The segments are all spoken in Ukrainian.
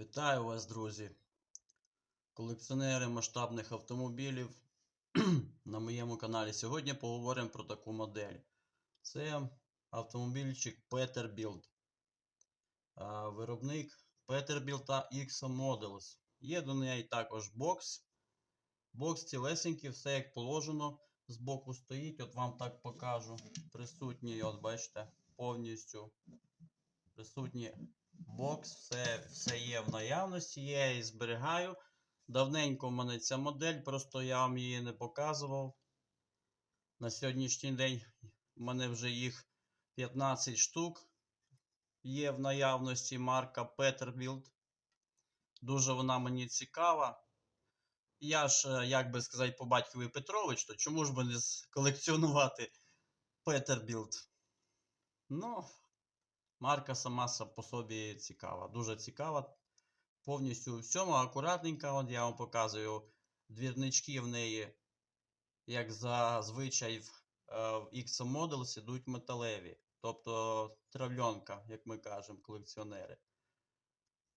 Вітаю вас, друзі! Колекціонери масштабних автомобілів на моєму каналі. Сьогодні поговоримо про таку модель. Це автомобільчик Peterbilt. Виробник Peterbilt X Models. Є до неї також бокс. Бокс цілесенький, все як положено. Збоку стоїть, от вам так покажу. Присутній, от бачите, повністю присутній бокс, все, все є в наявності, я її зберігаю. Давненько в мене ця модель, просто я вам її не показував. На сьогоднішній день в мене вже їх 15 штук. Є в наявності марка Peterbilt. Дуже вона мені цікава. Я ж, е, як би сказати, по батькові Петрович, то чому ж би не колекціонувати Peterbilt? Ну, Марка сама са- по собі цікава, дуже цікава. Повністю у всьому акуратненька. От я вам показую двірнички в неї, як зазвичай в, е, в X Models ідуть металеві. Тобто травльонка, як ми кажемо, колекціонери.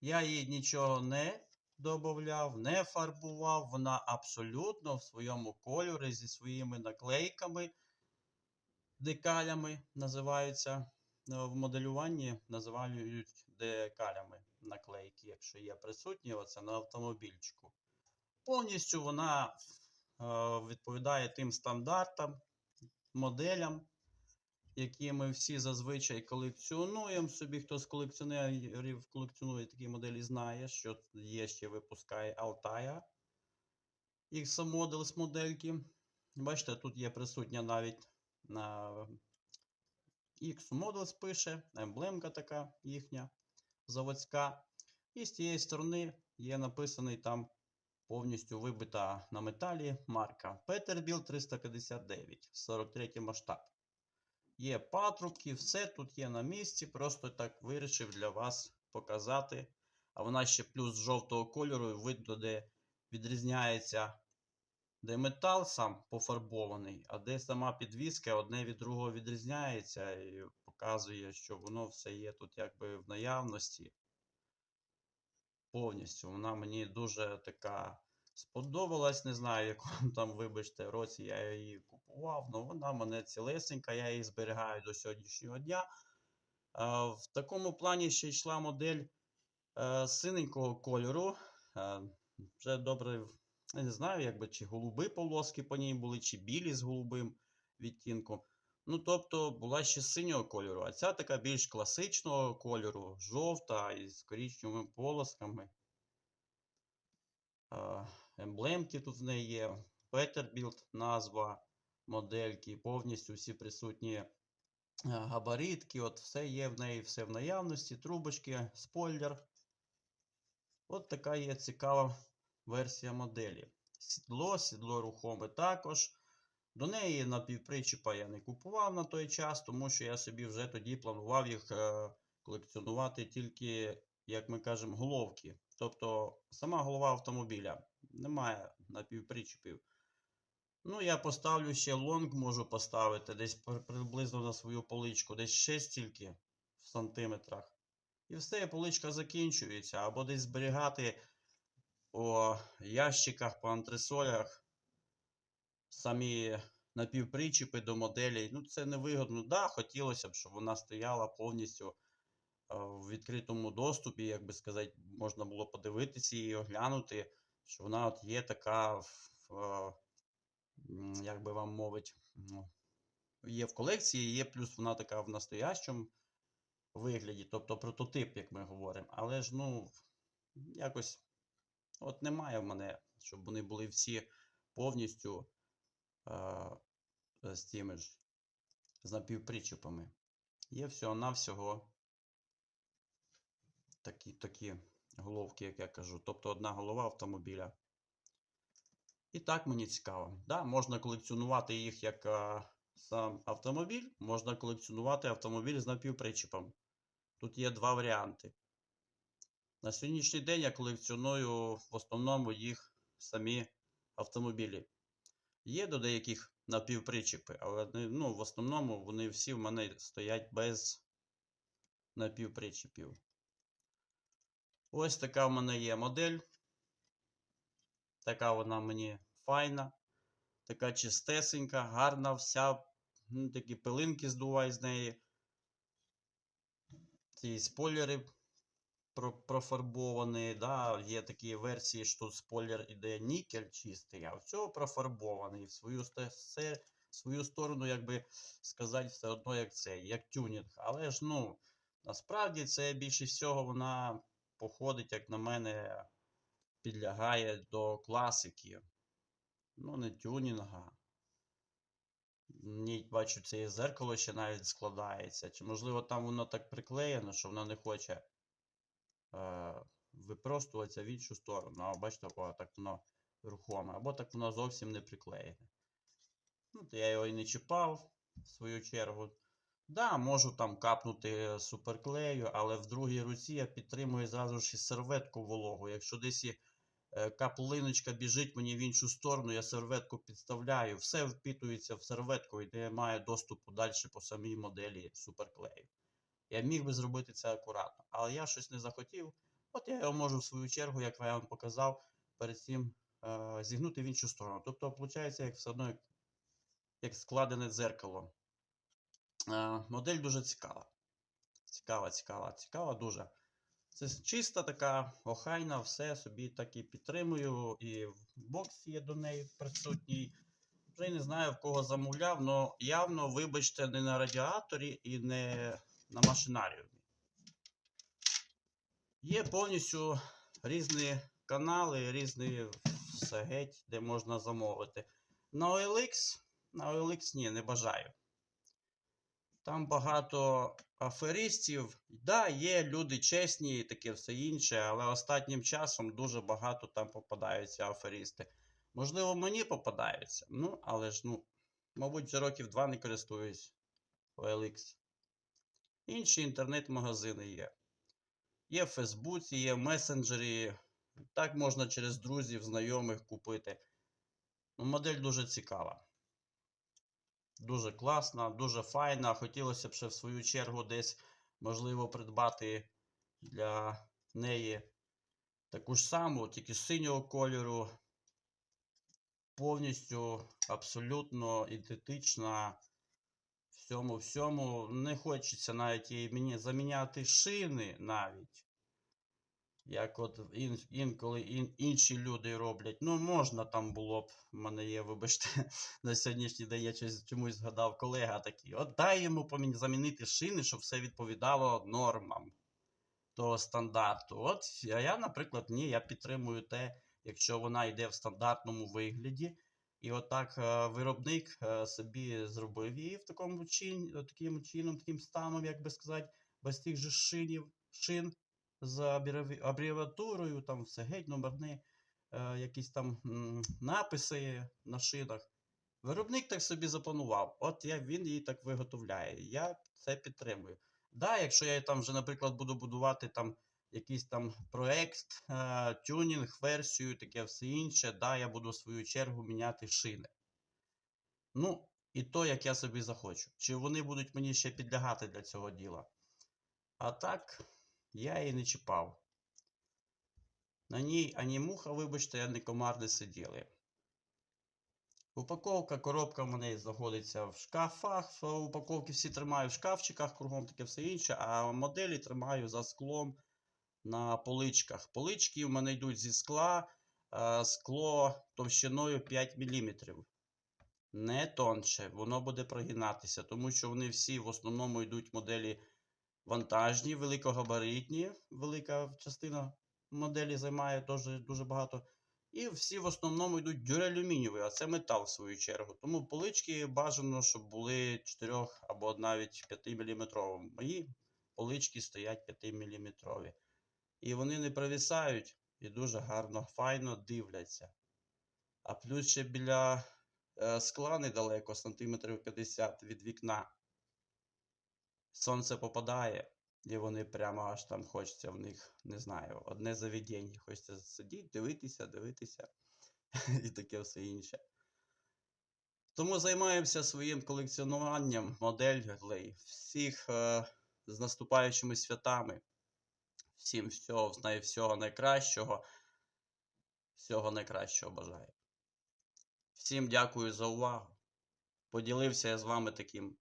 Я їй нічого не додавав, не фарбував. Вона абсолютно в своєму кольорі зі своїми наклейками, декалями називаються в моделюванні називають декалями наклейки, якщо є присутні, оце на автомобільчику. Повністю вона е, відповідає тим стандартам, моделям, які ми всі зазвичай колекціонуємо. Собі хто з колекціонерів колекціонує такі моделі, знає, що є ще випускає Altair X Models модельки. Бачите, тут є присутня навіть на X Models пише, емблемка така їхня заводська. І з тієї сторони є написаний там повністю вибита на металі марка Peterbilt 359, 43 масштаб. Є патрубки, все тут є на місці. Просто так вирішив для вас показати. А вона ще плюс жовтого кольору, видно, де відрізняється де метал сам пофарбований, а де сама підвіска одне від другого відрізняється і показує, що воно все є тут якби в наявності. Повністю. Вона мені дуже така сподобалась. Не знаю, в якому там, вибачте, році я її купував, але вона мене цілесенька, я її зберігаю до сьогоднішнього дня. В такому плані ще йшла модель е, синенького кольору. Е, Вже добре не знаю, якби чи голуби полоски по ній були, чи білі з голубим відтінком. Ну, тобто була ще синього кольору, а ця така більш класичного кольору, жовта із коричневими полосками. Емблемки тут в неї є. Peterbilt назва модельки, повністю всі присутні е, габаритки. От все є в неї, все в наявності, трубочки, спойлер. От така є цікава версія моделі. Сідло, сідло рухоме також. До неї напівпричіпа я не купував на той час, тому що я собі вже тоді планував їх е, колекціонувати тільки, як ми кажемо, головки. Тобто сама голова автомобіля. Немає напівпричіпів. Ну, я поставлю ще лонг, можу поставити десь приблизно на свою поличку, десь ще стільки в сантиметрах. І все, поличка закінчується. Або десь зберігати по ящиках, по антресолях самі напівпричіпи до моделей. Ну, це невигодно. Да, хотілося б, щоб вона стояла повністю е, в відкритому доступі, як би сказати, можна було подивитися і оглянути, що вона от є така, в, як би вам мовить, ну, є в колекції, є плюс вона така в настоящому вигляді, тобто прототип, як ми говоримо. Але ж, ну, якось От немає в мене, щоб вони були всі повністю е, з тими ж з напівпричепами. Є всього-навсього такі, такі головки, як я кажу. Тобто одна голова автомобіля. І так мені цікаво. Да, можна колекціонувати їх як е, сам автомобіль, можна колекціонувати автомобіль з напівпричепом. Тут є два варіанти. На сьогоднішній день я колекціоную в основному їх самі автомобілі. Є до деяких напівпричіпи, але ну, в основному вони всі в мене стоять без напівпричіпів. Ось така в мене є модель. Така вона мені файна. Така чистесенька, гарна вся. Ну, такі пилинки здувай з неї. Ці спойлери про- профарбовані. Да? Є такі версії, що спойлер іде нікель чистий, а в цього профарбований. В свою, сте- се- свою сторону, як би сказати, все одно як це, як тюнінг. Але ж, ну, насправді це більше всього вона походить, як на мене, підлягає до класики. Ну, не тюнінга. Ні, бачу, це і зеркало ще навіть складається. Чи можливо там воно так приклеєно, що воно не хоче випростуватися в іншу сторону. А бачите, о, так воно рухоме. Або так воно зовсім не приклеєне. Ну, то я його і не чіпав, в свою чергу. Да, можу там капнути суперклею, але в другій руці я підтримую зразу ж і серветку вологу. Якщо десь і е, каплиночка біжить мені в іншу сторону, я серветку підставляю, все впитується в серветку і не має доступу далі по самій моделі суперклею. Я міг би зробити це акуратно, але я щось не захотів. От я його можу в свою чергу, як я вам показав, перед цим е, зігнути в іншу сторону. Тобто, виходить, як все одно як, як складене дзеркало. Е, модель дуже цікава. Цікава, цікава, цікава дуже. Це чиста така, охайна, все собі так і підтримую. І в бокс є до неї присутній. Вже не знаю, в кого замовляв, але явно, вибачте, не на радіаторі і не на машинаріумі. Є повністю різні канали, різні все геть, де можна замовити. На OLX, на OLX ні, не бажаю. Там багато аферистів. Да, є люди чесні і таке все інше, але останнім часом дуже багато там попадаються аферисти. Можливо, мені попадаються. Ну, але ж, ну, мабуть, вже років два не користуюсь OLX. Інші інтернет-магазини є. Є в Фейсбуці, є в месенджері. Так можна через друзів, знайомих купити. Ну, модель дуже цікава. Дуже класна, дуже файна. Хотілося б ще в свою чергу десь, можливо, придбати для неї таку ж саму, тільки синього кольору. Повністю, абсолютно ідентична всьому всьому. Не хочеться навіть їй мені заміняти шини навіть. Як от ін, інколи ін, інші люди роблять. Ну, можна там було б, в мене є, вибачте, на сьогоднішній день я чомусь згадав колега такий. От дай йому замінити шини, щоб все відповідало нормам того стандарту. От, а я, наприклад, ні, я підтримую те, якщо вона йде в стандартному вигляді. І отак е, виробник е, собі зробив її в такому чин, таким чином, таким станом, як би сказати, без тих же шинів, шин з абреві- абревіатурою, там все геть, номерні, е, якісь там написи на шинах. Виробник так собі запланував. От я, він її так виготовляє. Я це підтримую. Да, якщо я там вже, наприклад, буду будувати там якийсь там проект, е, тюнінг, версію, таке все інше, да, я буду в свою чергу міняти шини. Ну, і то, як я собі захочу. Чи вони будуть мені ще підлягати для цього діла? А так, я її не чіпав. На ній ані муха, вибачте, ані комар не сиділи. Упаковка, коробка в мене знаходиться в шкафах. Упаковки всі тримаю в шкафчиках, кругом таке все інше, а моделі тримаю за склом на поличках. Полички в мене йдуть зі скла, е, скло товщиною 5 мм. Не тонше, воно буде прогинатися, тому що вони всі в основному йдуть моделі вантажні, великогабаритні, велика частина моделі займає дуже, дуже багато. І всі в основному йдуть дюралюмінієві, а це метал в свою чергу. Тому полички бажано, щоб були 4 або навіть 5 мм. Мої полички стоять 5 мм. І вони не провісають і дуже гарно, файно дивляться. А плюс ще біля е, скла недалеко, сантиметрів 50 від вікна. Сонце попадає, і вони прямо аж там хочеться в них, не знаю, одне заведення. Хочеться сидіти, дивитися, дивитися і таке все інше. Тому займаємося своїм колекціонуванням моделей всіх е, з наступаючими святами. Всім всього, всього найкращого. Всього найкращого бажаю. Всім дякую за увагу. Поділився я з вами таким,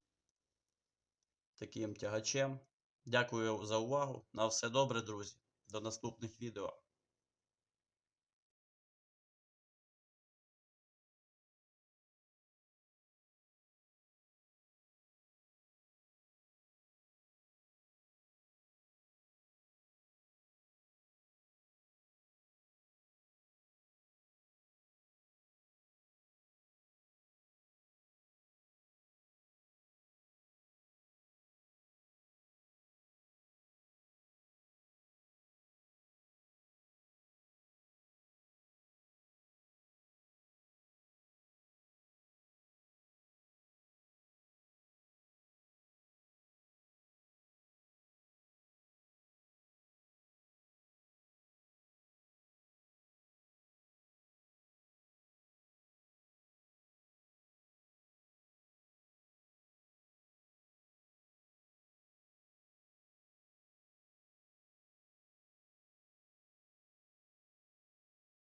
таким тягачем. Дякую за увагу. На все добре, друзі. До наступних відео.